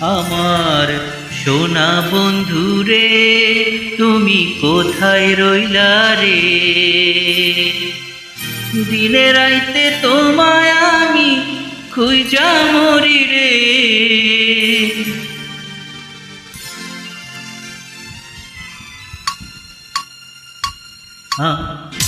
আমার সোনা বন্ধু রে তুমি কোথায় রইলা রে? দিনে রাইতে তোমায় আমি খুঁজা মরি রে। আ-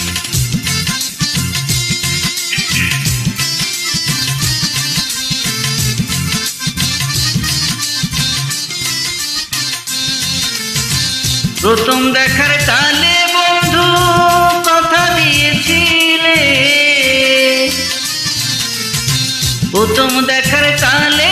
প্রথম দেখার তালে বন্ধু কথা দিয়েছিলে। প্রথম দেখার কালে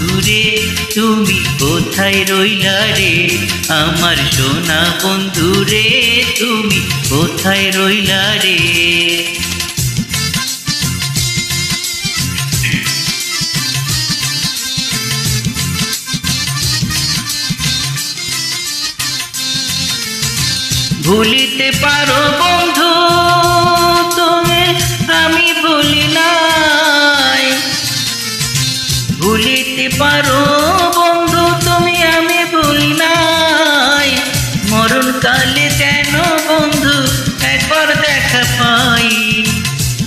রে তুমি কোথায় রইলা রে? আমার সোনা বন্ধু রে, তুমি কোথায় রইলা রে? ভুলিতে পারো বন্ধু। দেখা পাই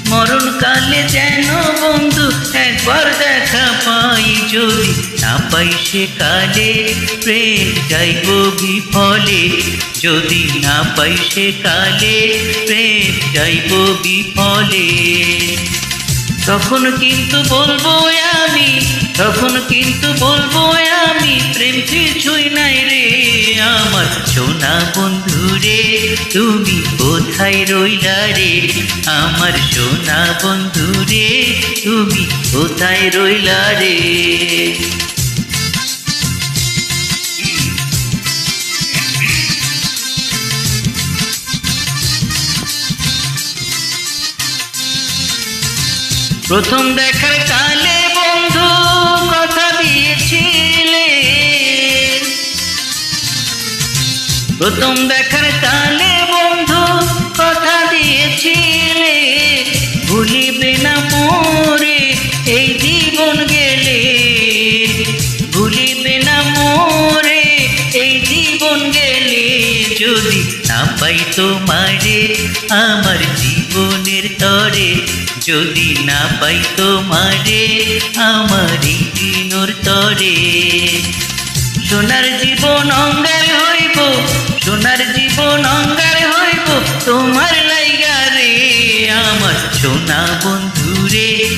মরণ কালে যেন বন্ধু একবার দেখা পাই যদি না পাই সে কালে, প্রেম যাইব বিফলে। যদি না পাই সে কালে, প্রেম যাইব বিফলে। তখন কিন্তু বলব আমি, তখন কিন্তু বলব আমি, প্রেম কিছুই নাই রে আমার সোনা বন্ধু রে, তুমি কোথায় রইলা রে? আমার সোনা বন্ধু রে, তুমি কোথায় রইলা রে? প্রথম দেখার কালে বন্ধু কথা দিয়েছিলে। প্রথম দেখার কালে বন্ধু কথা দিয়েছিলে। ভুলিবে না মোরে এই জীবন গেলে। ভুলিবে না মোরে এই জীবন গেলে। যদি না পাই তোমারে, আমার জীবনের তরে যদি না পাই তোমারে আমার দিনর তরে। সোনার জীবন অঙ্গার হইব, সোনার জীবন অঙ্গার হইব, তোমার লাইগা রে, আমার সোনা বন্ধু